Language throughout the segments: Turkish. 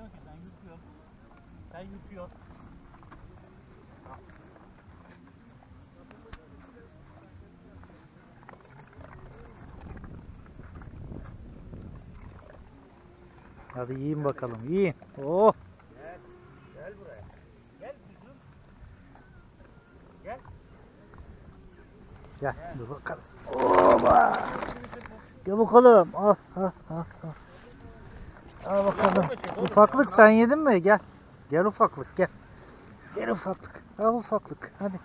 yürütmüyorsun ki sen yürütüyorsun. Sen yürütüyorsun. Hadi yiyin bakalım. Yiyin. Oh. Gel. Gel buraya. Gel kuzum. Gel. Gel dur bakalım. Oba. Gel bakalım. Ah ah ah. ah. Al bakalım. Ufaklık sen yedin mi? Gel. Gel ufaklık gel. Gel ufaklık. Al ufaklık. Hadi.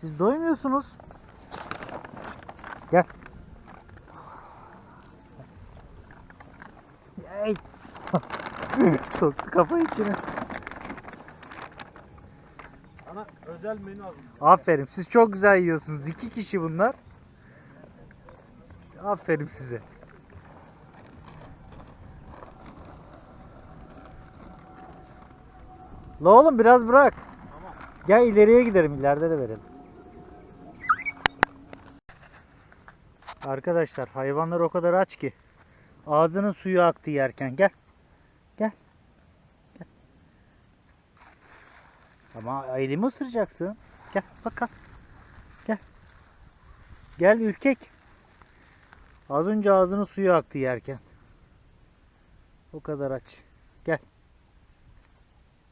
Siz doymuyorsunuz. Gel. Ey. Soktu kafayı içine. Sana özel menü aldım. Aferin. Siz çok güzel yiyorsunuz. İki kişi bunlar. Aferin size. La oğlum biraz bırak. Tamam. Gel ileriye gidelim. ileride de verelim. Arkadaşlar hayvanlar o kadar aç ki ağzının suyu aktı yerken. Gel. Gel. Gel. Ama elimi ısıracaksın. Gel bakalım. Gel. Gel ürkek. Az önce ağzının suyu aktı yerken. O kadar aç.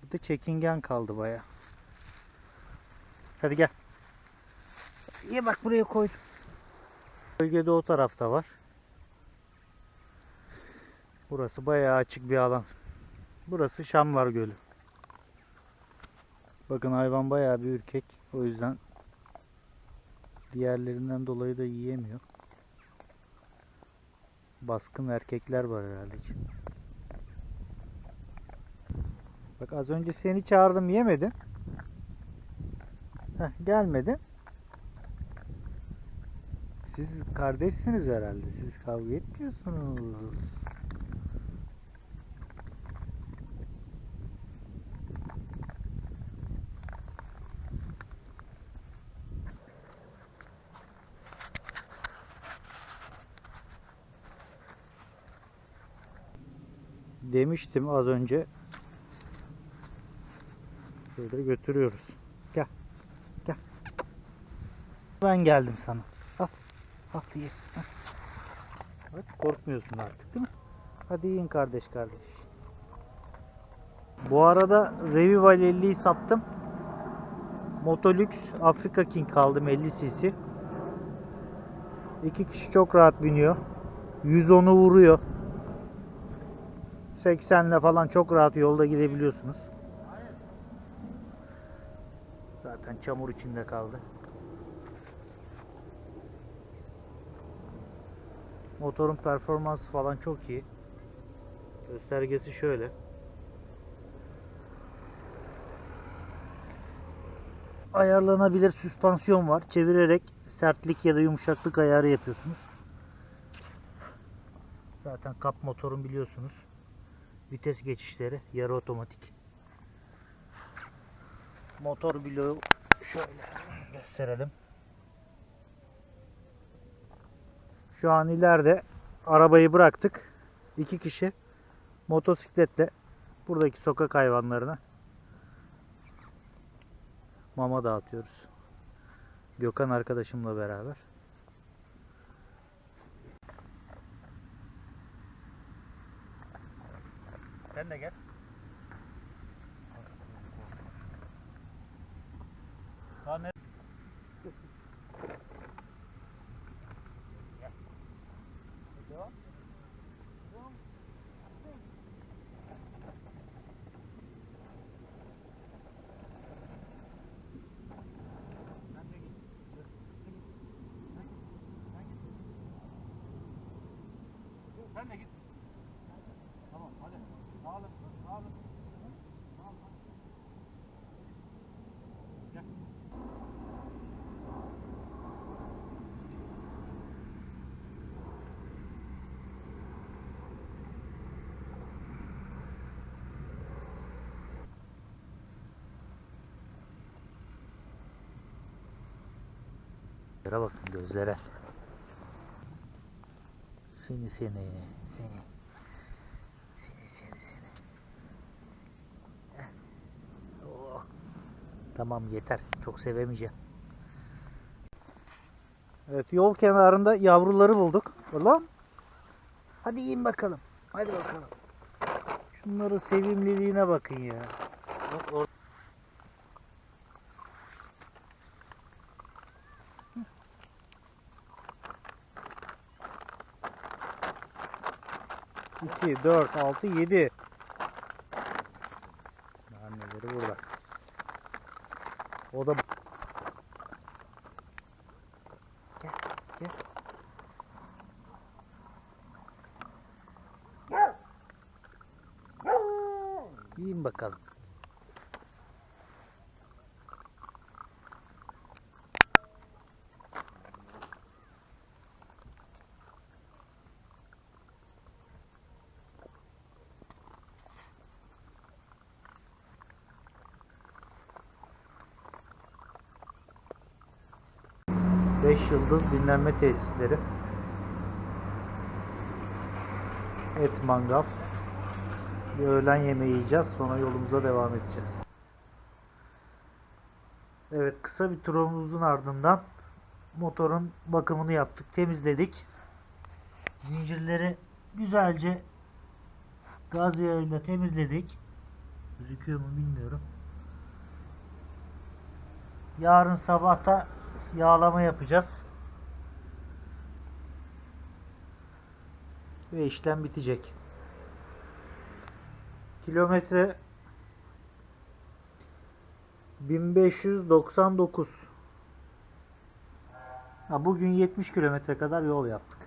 Gel. Bu da çekingen kaldı baya. Hadi gel. İyi bak buraya koydum. Bölgede o tarafta var. Burası bayağı açık bir alan. Burası Şamvar Gölü. Bakın hayvan bayağı bir ürkek. O yüzden diğerlerinden dolayı da yiyemiyor. Baskın erkekler var herhalde içinde. Bak az önce seni çağırdım yemedin. Heh, gelmedin. Siz kardeşsiniz herhalde. Siz kavga etmiyorsunuz. Demiştim az önce. Şöyle götürüyoruz. Gel. Gel. Ben geldim sana. Al. Al ye. Bak korkmuyorsun artık değil mi? Hadi yiyin kardeş kardeş. Bu arada Revival 50'yi sattım. Motolux Afrika King kaldım 50 cc. İki kişi çok rahat biniyor. 110'u vuruyor. 80'le falan çok rahat yolda gidebiliyorsunuz. Zaten çamur içinde kaldı. Motorun performansı falan çok iyi. Göstergesi şöyle. Ayarlanabilir süspansiyon var. Çevirerek sertlik ya da yumuşaklık ayarı yapıyorsunuz. Zaten kap motorun biliyorsunuz. Vites geçişleri yarı otomatik. Motor bloğu şöyle gösterelim. Şu an ileride arabayı bıraktık. İki kişi motosikletle buradaki sokak hayvanlarına mama dağıtıyoruz. Gökhan arkadaşımla beraber. Sen de gel. Daha ne? Gel. Devam. Devam. Sen de git. Dur. Sen git. Sen git. Sen git. Dur, Sen de git. Tamam hadi. Dağılın. Dağılın. Dağılın. Gözlere bakın gözlere. Seni seni seni. Seni seni seni. Oh. Tamam yeter. Çok sevemeyeceğim. Evet yol kenarında yavruları bulduk. Oğlum. Hadi yiyin bakalım. Hadi bakalım. Şunların sevimliliğine bakın ya. Bak, orada. İki, dört, altı, yedi. Anneleri burada. O da Gel, gel. Yiyin bakalım. Yıldız dinlenme tesisleri. Et mangal. Bir öğlen yemeği yiyeceğiz. Sonra yolumuza devam edeceğiz. Evet kısa bir turumuzun ardından motorun bakımını yaptık. Temizledik. Zincirleri güzelce gaz yağıyla temizledik. Gözüküyor mu bilmiyorum. Yarın sabahta yağlama yapacağız. Ve işlem bitecek. Kilometre 1599. Ha, bugün 70 kilometre kadar yol yaptık.